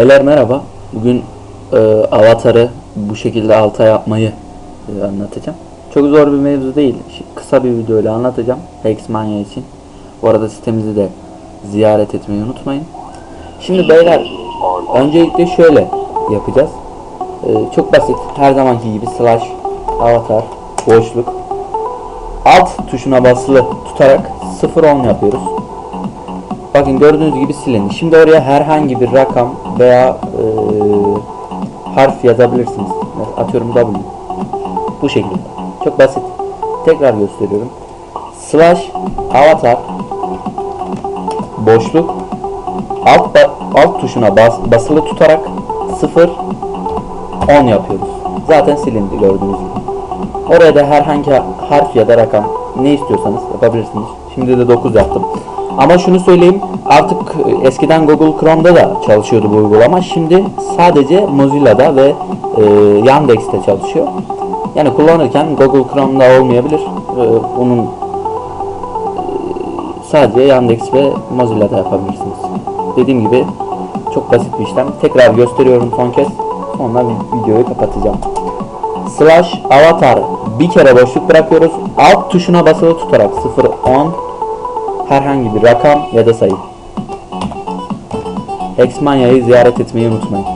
Neler merhaba. Bugün e, avatarı bu şekilde alta yapmayı e, anlatacağım. Çok zor bir mevzu değil. Kısa bir videoyla anlatacağım. Hexmania için. Bu arada sitemizi de ziyaret etmeyi unutmayın. Şimdi beyler öncelikle şöyle yapacağız. E, çok basit. Her zamanki gibi slash avatar boşluk alt tuşuna basılı tutarak 0-10 yapıyoruz. Bakın gördüğünüz gibi silindi. Şimdi oraya herhangi bir rakam veya e, harf yazabilirsiniz. Atıyorum W. Bu şekilde. Çok basit. Tekrar gösteriyorum. Slash avatar boşluk alt alt tuşuna bas, basılı tutarak 0 10 yapıyoruz. Zaten silindi gördüğünüz gibi. Oraya da herhangi harf ya da rakam ne istiyorsanız yapabilirsiniz. Şimdi de 9 yaptım. Ama şunu söyleyeyim artık e, eskiden Google Chrome'da da çalışıyordu bu uygulama. Şimdi sadece Mozilla'da ve e, Yandex'te çalışıyor. Yani kullanırken Google Chrome'da olmayabilir. E, bunun e, sadece Yandex ve Mozilla'da yapabilirsiniz. Dediğim gibi çok basit bir işlem. Tekrar gösteriyorum son kez. Sonra vi- videoyu kapatacağım slash avatar bir kere boşluk bırakıyoruz. Alt tuşuna basılı tutarak 0 10 herhangi bir rakam ya da sayı. Hexmania'yı ziyaret etmeyi unutmayın.